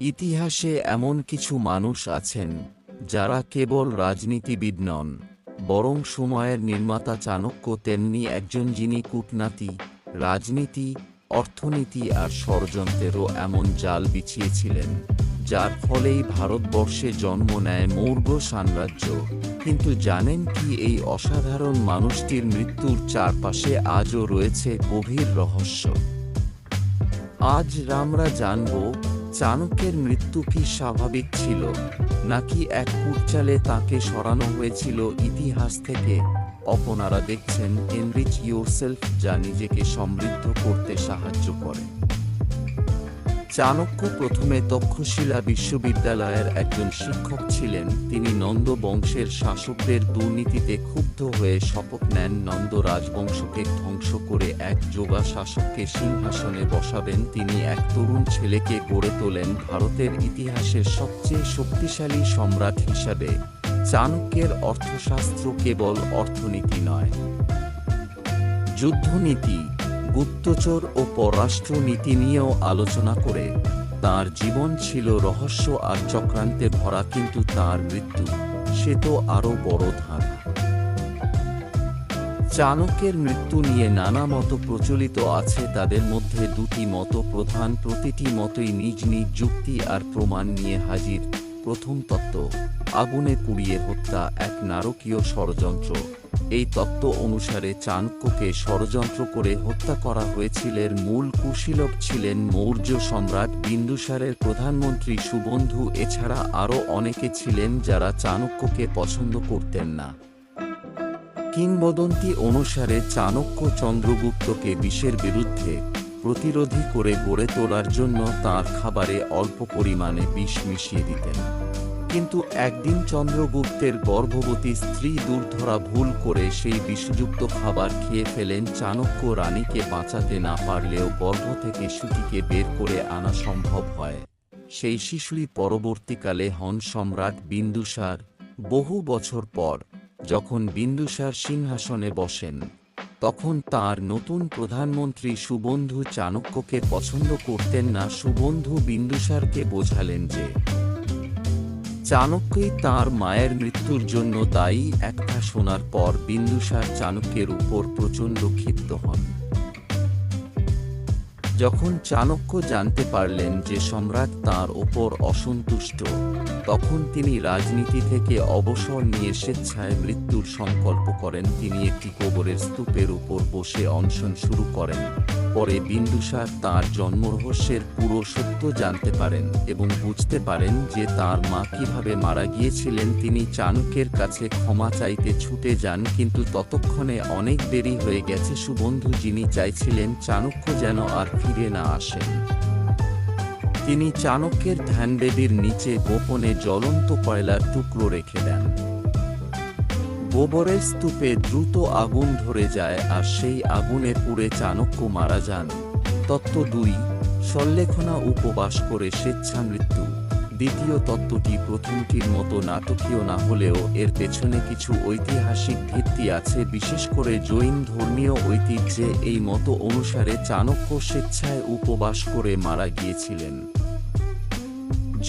ইতিহাসে এমন কিছু মানুষ আছেন, যারা কেবল রাজনীতিবিদ নন, বরং সময়ের নির্মাতা চাণক্য তেমনি একজন যিনি কূটনাতি, রাজনীতি, অর্থনীতি আর ষড়যন্ত্রেরও এমন জাল বিছিয়েছিলেন, যার ফলেই ভারতবর্ষে জন্ম নেয় মৌর্য সাম্রাজ্য। কিন্তু জানেন কি এই অসাধারণ মানুষটির মৃত্যুর চারপাশে আজও রয়েছে গভীর রহস্য? আজ আমরা জানব চাণক্যের মৃত্যু কি স্বাভাবিক ছিল? নাকি এক কুটচালে তাকে সরানো হয়েছিল ইতিহাস থেকে? অপনারা দেখছেন এনরিচ ইউরসেলফ যা নিজেকে সমৃদ্ধ করতে সাহায্য করে। চাণক্য প্রথমে তক্ষশিলা বিশ্ববিদ্যালয়ের একজন শিক্ষক ছিলেন। তিনি নন্দ বংশের শাসকদের দুর্নীতিতে ক্ষুব্ধ হয়ে শপথ নেন। নন্দ রাজবংশকে ধ্বংস করে এক যোগা শাসককে সিংহাসনে বসাবেন। তিনি এক তরুণ ছেলেকে গড়ে তোলেন ভারতের ইতিহাসের সবচেয়ে শক্তিশালী সম্রাট হিসাবে। চাণক্যের অর্থশাস্ত্র কেবল অর্থনীতি নয়, যুদ্ধনীতি। গুপ্তচর ও পররাষ্ট্রনীতি নিয়েও আলোচনা করে, তার জীবন ছিল রহস্য আর চক্রান্তে ভরা কিন্তু তার মৃত্যু, সে তো আরও বড় ধাঁধা। চাণক্যের মৃত্যু নিয়ে নানা মত প্রচলিত আছে তাদের মধ্যে দুটি মত প্রধান, প্রতিটি মতই নিজ নিজ যুক্তি আর প্রমাণ নিয়ে হাজির। প্রথম তত্ত্ব, আগুনে পুড়িয়ে হত্যা এক নারকীয় ষড়যন্ত্র। এই তত্ত্ব অনুসারে চাণক্যকে ষড়যন্ত্র করে হত্যা করা হয়েছিল এর মূল কুশীলক ছিলেন মৌর্য সম্রাট বিন্দুসারের প্রধানমন্ত্রী সুবন্ধু, এছাড়া আরও অনেকে ছিলেন যারা চাণক্যকে পছন্দ করতেন না। কিংবদন্তি অনুসারে চাণক্য চন্দ্রগুপ্তকে বিষের বিরুদ্ধে প্রতিরোধী করে গড়ে তোলার জন্য তার খাবারে অল্প পরিমাণে বিষ মিশিয়ে দিতেন। কিন্তু একদিন চন্দ্রগুপ্তের গর্ভবতী স্ত্রী দুর্ধরা ভুল করে সেই বিষযুক্ত খাবার খেয়ে ফেলেন চাণক্য রানীকে বাঁচাতে না পারলেও গর্ভ থেকে শিশুটিকে বের করে আনা সম্ভব হয়। সেই শিশুই পরবর্তীকালে হন সম্রাট বিন্দুসার। বহু বছর পর, যখন বিন্দুসার সিংহাসনে বসেন, তখন তার নতুন প্রধানমন্ত্রী সুবন্ধু চাণক্যকে পছন্দ করতেন না, সুবন্ধু বিন্দুসারকে বোঝালেন যে চাণক্যই তার মায়ের মৃত্যুর জন্য দায়ী। একটা শোনার পর বিন্দুসার চাণক্যের উপর প্রচণ্ড ক্ষিপ্ত হন। যখন চাণক্য জানতে পারলেন যে সম্রাট তার ওপর অসন্তুষ্ট তখন তিনি রাজনীতি থেকে অবসর নিয়ে স্বেচ্ছায় মৃত্যুর সংকল্প করেন। তিনি একটি কবরের স্তূপের উপর বসে অনশন শুরু করেন। পরে বিন্দুসার তার জন্মরহস্যের পুরো সত্য জানতে পারেন এবং বুঝতে পারেন যে তার মা কীভাবে মারা গিয়েছিলেন। তিনি চাণক্যের কাছে ক্ষমা চাইতে ছুটে যান, কিন্তু ততক্ষণে অনেক দেরি হয়ে গেছে। সুবন্ধু যিনি চাইছিলেন, চাণক্য যেন আর ফিরে না আসেন। তিনি চাণক্যের ধ্যানবেদীর নিচে গোপনে জ্বলন্ত কয়লার টুকরো রেখে দেন। গোবরের স্তূপে দ্রুত আগুন ধরে যায় আর সেই আগুনে পুড়ে চাণক্য মারা যান। তত্ত্ব দুই, সল্লেখনা উপবাস করে স্বেচ্ছা মৃত্যু দ্বিতীয় তত্ত্বটি প্রথমটির মতো নাটকীয় না হলেও এর পেছনে কিছু ঐতিহাসিক ভিত্তি আছে, বিশেষ করে জৈন ধর্মীয় ঐতিহ্যে এই মতো অনুসারে চাণক্য স্বেচ্ছায় উপবাস করে মারা গিয়েছিলেন।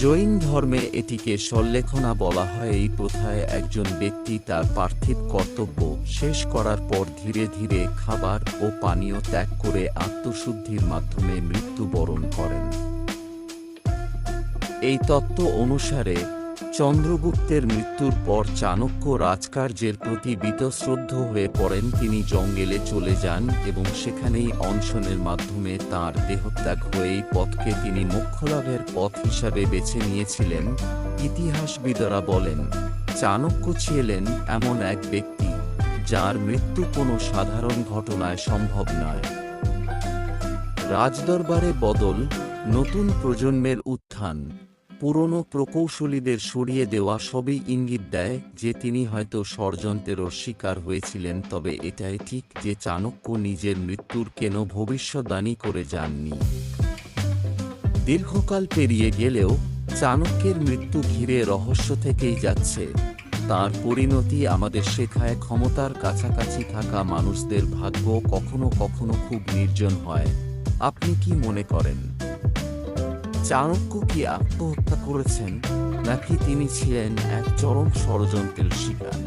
জৈন ধর্মে এটিকে সল্লেখনা বলা হয়, এই প্রথায় একজন ব্যক্তি তার পার্থিব কর্তব্য শেষ করার পর ধীরে ধীরে খাবার ও পানীয় ত্যাগ করে আত্মশুদ্ধির মাধ্যমে মৃত্যুবরণ করেন। এই তত্ত্ব অনুসারে চন্দ্রগুপ্তের মৃত্যুর পর চাণক্য রাজকার্যের প্রতি বীতশ্রদ্ধ হয়ে পড়েন। তিনি জঙ্গলে চলে যান এবং সেখানেই অনশনের মাধ্যমে তার দেহত্যাগ হয়েই পথকে তিনি মোক্ষলাভের পথ হিসাবে বেছে নিয়েছিলেন, ইতিহাসবিদরা বলেন। চাণক্য ছিলেন এমন এক ব্যক্তি, যার মৃত্যু কোনো সাধারণ ঘটনায় সম্ভব নয়। রাজদরবারে বদল, নতুন প্রজন্মের উত্থান। পুরনো প্রকৌশলীদের সরিয়ে দেওয়া সবই ইঙ্গিত দেয় যে তিনি হয়তো ষড়যন্ত্রেরও শিকার হয়েছিলেন, তবে এটাই ঠিক যে চাণক্য নিজের মৃত্যুর কেন ভবিষ্যদ্বাণী করে যাননি। দীর্ঘকাল পেরিয়ে গেলেও চাণক্যের মৃত্যু ঘিরে রহস্য থেকেই যাচ্ছে। তার পরিণতি আমাদের শেখায় ক্ষমতার কাছাকাছি থাকা মানুষদের ভাগ্য কখনো কখনো খুব নির্জন হয়। আপনি কি মনে করেন? চাণক্য কি আত্মহত্যা করেছেন নাকি তিনি ছিলেন এক চরম ষড়যন্ত্রের শিকার?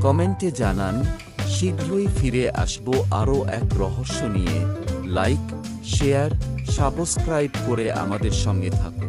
কমেন্টে জানান, শীঘ্রই ফিরে আসব আরও এক রহস্য নিয়ে। লাইক, শেয়ার, সাবস্ক্রাইব করে আমাদের সঙ্গে থাকুন।